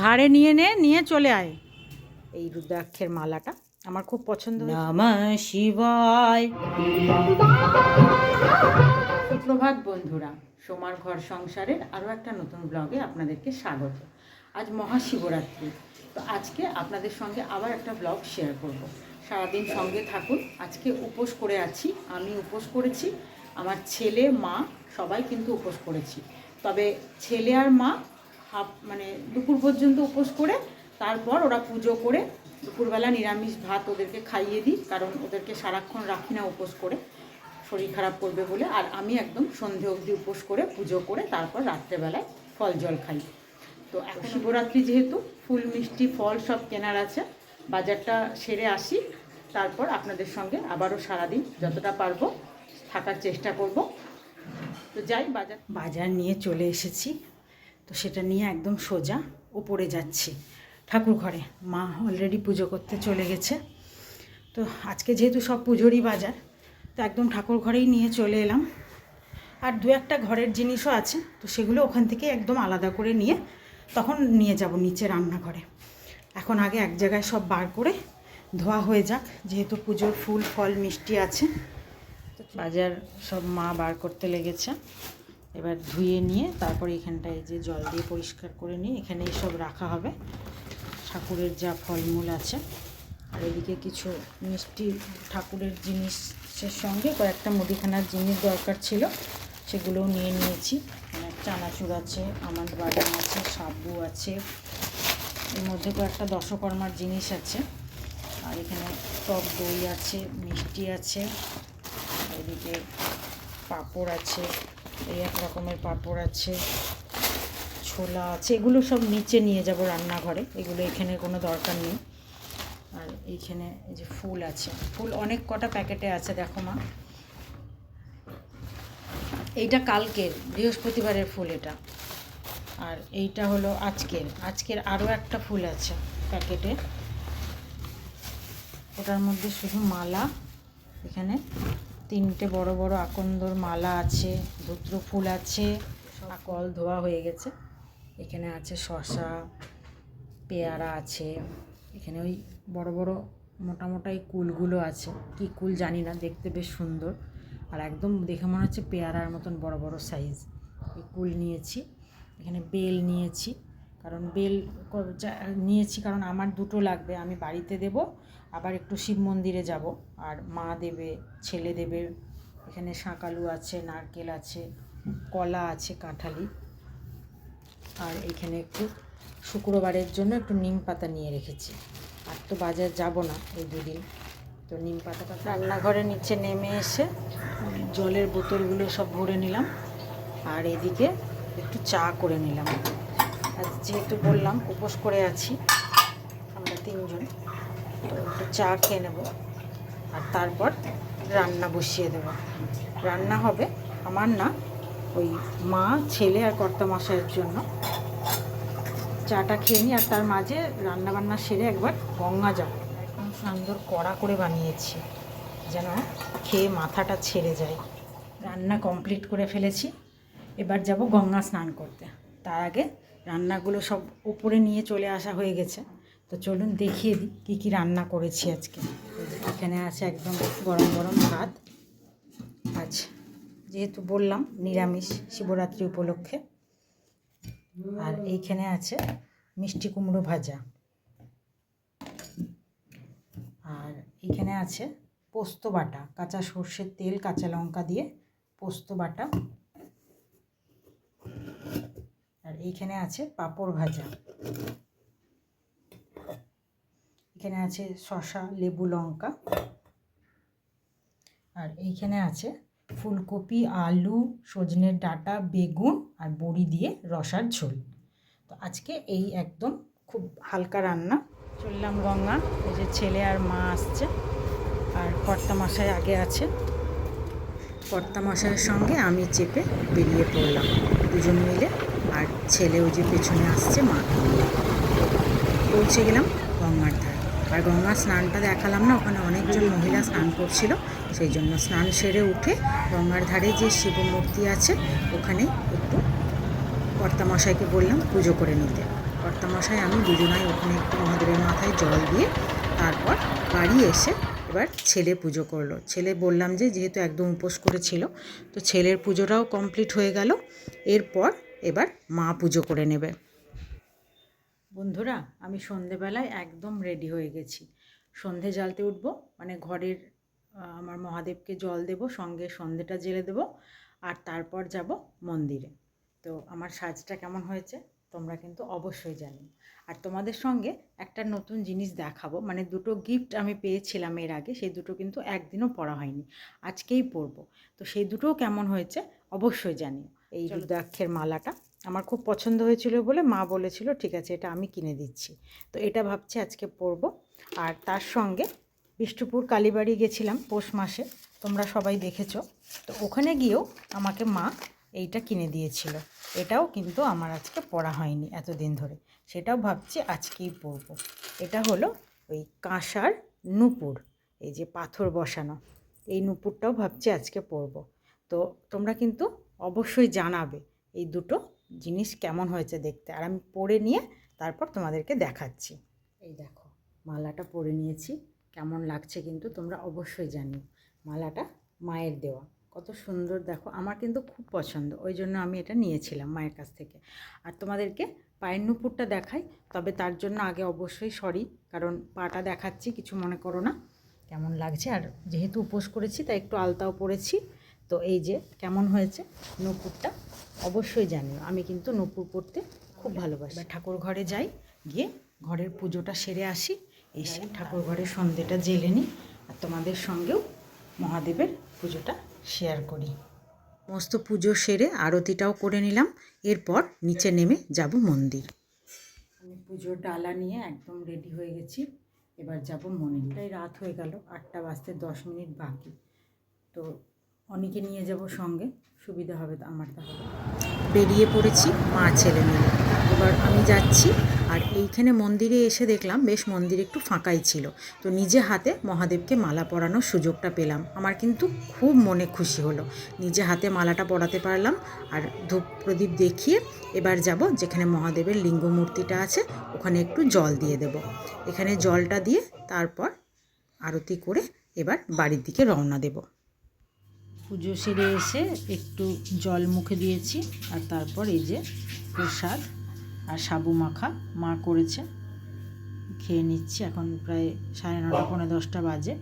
ঘাড়ে নিয়ে নে নিয়ে চলে আয়। এই রুদ্রাক্ষের মালাটা আমার খুব পছন্দ নমঃ শিবায়। সুপ্রভাত বন্ধুরা সোমার ঘর সংসারের আরও একটা নতুন ব্লগে আপনাদেরকে স্বাগত। আজ মহাশিবরাত্রি তো আজকে আপনাদের সঙ্গে আবার একটা ব্লগ শেয়ার করব। সারাদিন সঙ্গে থাকুন আজকে উপোস করে আছি আমি উপোস করেছি আমার ছেলে মা সবাই কিন্তু উপোস করেছি। তবে ছেলে আর মা হাফ মানে দুপুর পর্যন্ত উপোস করে, তারপর ওরা পুজো করে, দুপুরবেলা নিরামিষ ভাত ওদেরকে খাইয়ে দিই, কারণ ওদেরকে সারাক্ষণ রাখি না উপোস করে, শরীর খারাপ করবে বলে, আর আমি একদম সন্ধে অবধি উপোস করে, পুজো করে, তারপর রাত্রেবেলায় ফল জল খাই। তো এখন শিবরাত্রি যেহেতু, ফুল, মিষ্টি, ফল সব কেনার আছে, বাজারটা সেরে আসি, তারপর আপনাদের সঙ্গে আবারও সারাদিন যতটা পারব থাকার চেষ্টা করব। তো যাই, বাজার বাজার নিয়ে চলে এসেছি। তো সেটা নিয়ে একদম সোজা ওপরে যাচ্ছি। ঠাকুর ঘরে মা অলরেডি পুজো করতে চলে গেছে। তো আজকে যেহেতু সব পুজোরই বাজার, তো একদম ঠাকুর ঘরেই নিয়ে চলে এলাম। আর দু একটা ঘরের জিনিসও আছে, তো সেগুলো ওখান থেকে একদম আলাদা করে নিয়ে তখন নিয়ে যাব নিচে রান্নাঘরে। এখন আগে এক জায়গায় সব বার করে ধোয়া হয়ে যাক, যেহেতু পুজোর ফুল, ফল, মিষ্টি আছে। বাজার সব মা বার করতে লেগেছে। এবার ধুয়ে নিয়ে তারপরে এখানটায় যে জল দিয়ে পরিষ্কার করে নিয়ে এখানে সব রাখা হবে। ঠাকুরের যা ফলমূল আছে। আর এদিকে কিছু মিষ্টি ঠাকুরের জিনিসের সঙ্গে কয়েকটা মুদিখানার জিনিস দরকার ছিল, সেগুলোও নিয়ে নিয়েছি। চানাচুর আছে আমার বাদাম আছে, সাবু আছে। এর মধ্যে কয়েকটা দশকর্মার জিনিস আছে। আর এখানে টক দই আছে, মিষ্টি আছে। এদিকে পাঁপড় আছে। এই এক রকমের পাঁপড় আছে, ছোলা আছে, এগুলো সব নিচে নিয়ে যাব রান্নাঘরে, এগুলো এখানে কোনো দরকার নেই। আর এইখানে এই যে ফুল আছে, ফুল অনেক কটা প্যাকেটে আছে, দেখো মা। এইটা কালকের, বৃহস্পতিবারের ফুল এটা। আর এইটা হলো আজকের আজকের আরও একটা ফুল আছে প্যাকেটে। ওটার মধ্যে শুধু মালা, এখানে তিনটে বড় বড় আকন্দর মালা আছে ধুত্র ফুল আছে কল ধোয়া হয়ে গেছে। এখানে আছে শশা, পেয়ারা আছে, এখানে ওই বড় বড় মোটা মোটা এই কুলগুলো আছে। কি কুল জানি না, দেখতে বেশ সুন্দর। আর একদম দেখে মনে হচ্ছে পেয়ারার মতন বড় বড় সাইজ এই কুল নিয়েছি, এখানে বেল নিয়েছি। কারণ বেল নিয়েছি, কারণ আমার দুটো লাগবে, আমি বাড়িতে দেব, আবার একটু শিব মন্দিরে যাব। আর মা দেবে, ছেলে দেবে, এখানে শাঁকালু আছে, নারকেল আছে, কলা আছে, কাঁঠালি। আর এখানে একটু শুক্রবারের জন্য একটু নিম পাতা নিয়ে রেখেছি। আর তো বাজার যাব না এই দুদিন, তো নিম পাতাটা রান্নাঘরে নিচে নেমে এসে জলের বোতলগুলো সব ভরে নিলাম। আর এদিকে একটু চা করে নিলাম। আর যেহেতু বললাম, উপোস করে আছি আমরা তিনজন। তো একটু চা খেয়ে নেব আর তারপর রান্না বসিয়ে দেব। রান্না হবে আমার না, ওই মা, ছেলে আর কর্তা মশাইয়ের জন্য। চাটা খেয়ে নিই আর তার মাঝে রান্না বান্না সেরে একবার গঙ্গা যাব সুন্দর কড়া করে বানিয়েছি, যেন খেয়ে মাথাটা ছেড়ে যায়। রান্না কমপ্লিট করে ফেলেছি। এবার যাব গঙ্গা স্নান করতে। তার আগে রান্নাগুলো সব উপরে নিয়ে চলে আসা হয়ে গেছে। তো চলুন দেখিয়ে দিই কী কী রান্না করেছি আজকে। এখানে আছে একদম গরম গরম ভাত। আজ যেহেতু বললাম নিরামিষ শিবরাত্রি উপলক্ষে। আর এইখানে আছে মিষ্টি কুমড়ো ভাজা। আর এইখানে আছে পোস্ত বাটা, কাঁচা সর্ষের তেল, কাঁচা লঙ্কা দিয়ে পোস্ত বাটা আর এইখানে আছে পাঁপড় ভাজা। এখানে আছে শসা, লেবু, লঙ্কা। আর এইখানে আছে ফুলকপি, আলু সজনের ডাঁটা, বেগুন আর বড়ি দিয়ে রসার ঝোল। তো আজকে এই একদম খুব হালকা রান্না। চললাম গঙ্গা, এই যে ছেলে আর মা আসছে। আর কর্তা মশাই আগে আছে। কর্তা মশাইয়ের সঙ্গে আমি চেপে বেরিয়ে পড়লাম। দুজন মিলে আর ছেলে ওই যে পেছনে আসছে নিয়ে পৌঁছে গেলাম গঙ্গার ধারে। আর গঙ্গা স্নানটা দেখালাম না, ওখানে অনেকজন মহিলা স্নান করছিল, সেই জন্য স্নান সেরে উঠে গঙ্গার ধারে যে শিব মূর্তি আছে, ওখানে একটু কর্তামশাইকে বললাম পুজো করে নিতে। কর্তামশাই, আমি দুজনাই ওখানে একটু মহাদেবের মাথায় জল দিয়ে তারপর বাড়ি এসে এবার ছেলে পুজো করল। ছেলে বললাম যে, যেহেতু একদম উপোস করেছিল, তো ছেলের পুজোটাও কমপ্লিট হয়ে গেল। এরপর এবার মা পুজো করে নেবে। বন্ধুরা, আমি সন্ধেবেলায় একদম রেডি হয়ে গেছি। সন্ধে জ্বালতে উঠবো মানে ঘরের আমার মহাদেবকে জল দেব, সঙ্গে সন্ধেটা জেলে দেব, আর তারপর যাব মন্দিরে। তো আমার সাজটা কেমন হয়েছে, তোমরা কিন্তু অবশ্যই জানি। আর তোমাদের সঙ্গে একটা নতুন জিনিস দেখাবো মানে দুটো গিফট আমি পেয়েছিলাম এর আগে, সেই দুটো কিন্তু একদিনও পড়া হয়নি, আজকেই পড়ব তো সেই দুটোও কেমন হয়েছে, অবশ্যই জানিও। এই রুদ্রাক্ষের মালাটা। আমার খুব পছন্দ হয়েছিল বলে মা বলেছিল ঠিক আছে এটা আমি কিনে দিচ্ছি। তো এটা ভাবছি আজকে পরব। আর তার সঙ্গে বিষ্ণুপুর কালীবাড়ি গেছিলাম পৌষ মাসে তোমরা সবাই দেখেছ। তো ওখানে গিয়েও আমাকে মা এইটা কিনে দিয়েছিল। এটাও কিন্তু আমার আজকে পড়া হয়নি এতদিন ধরে। সেটাও ভাবছি আজকেই পরব। এটা হলো ওই কাঁসার নুপুর এই যে পাথর বসানো। এই নুপুরটাও ভাবছি আজকে পরব। তো তোমরা কিন্তু অবশ্যই জানাবে এই দুটো জিনিস কেমন হয়েছে দেখতে। আর আমি পরে নিয়ে তারপর তোমাদেরকে দেখাচ্ছি। এই দেখো, মালাটা পরে নিয়েছি। কেমন লাগছে কিন্তু তোমরা অবশ্যই জানিও। মালাটা মায়ের দেওয়া। কত সুন্দর দেখো, আমার কিন্তু খুব পছন্দ। ওই জন্য আমি এটা নিয়েছিলাম মায়ের কাছ থেকে। আর তোমাদেরকে পায়ের নুপুরটা দেখাই, তবে তার জন্য আগে অবশ্যই সরি, কারণ পাটা দেখাচ্ছি, কিছু মনে করো না। কেমন লাগছে? আর যেহেতু উপোস করেছি, তাই একটু আলতাও পরেছি। তো এই যে কেমন হয়েছে নুপুরটা অবশ্যই জানিও। আমি কিন্তু নুপুর পড়তে খুব ভালোবাসি। এবার ঠাকুর ঘরে যাই গিয়ে ঘরের পুজোটা সেরে আসি এসে ঠাকুর ঘরের সন্ধেটা জেলে নিই আর তোমাদের সঙ্গেও মহাদেবের পুজোটা শেয়ার করি। মস্ত পুজো সেরে আরতিটাও করে নিলাম এরপর নিচে নেমে যাব মন্দির। আমি পুজোর ডালা নিয়ে একদম রেডি হয়ে গেছি এবার যাব মন্দির। রাত হয়ে গেল আটটা বাজতে দশ মিনিট বাকি। তো অনেকে নিয়ে যাব সঙ্গে, সুবিধা হবে আমার তাহলে। বেরিয়ে পড়েছি মা ছেলে মিলে এবার আমি যাচ্ছি, আর এইখানে মন্দিরে এসে দেখলাম বেশ মন্দির একটু ফাঁকাই ছিল। তো নিজে হাতে মহাদেবকে মালা পরানোর সুযোগটা পেলাম। আমার কিন্তু খুব মনে খুশি হলো। নিজে হাতে মালাটা পরাতে পারলাম, আর ধূপ প্রদীপ দেখিয়ে এবার যাব যেখানে মহাদেবের লিঙ্গ মূর্তিটা আছে, ওখানে একটু জল দিয়ে দেব। এখানে জলটা দিয়ে তারপর আরতি করে এবার বাড়ির দিকে রওনা দেব। পুজো সেরে এসে একটু জল মুখে দিয়েছি আর তারপর এই যে প্রসাদ আর সাবু মাখা মা করেছে। খেয়ে নিচ্ছি এখন প্রায় সাড়ে নটা পৌনে দশটা বাজে।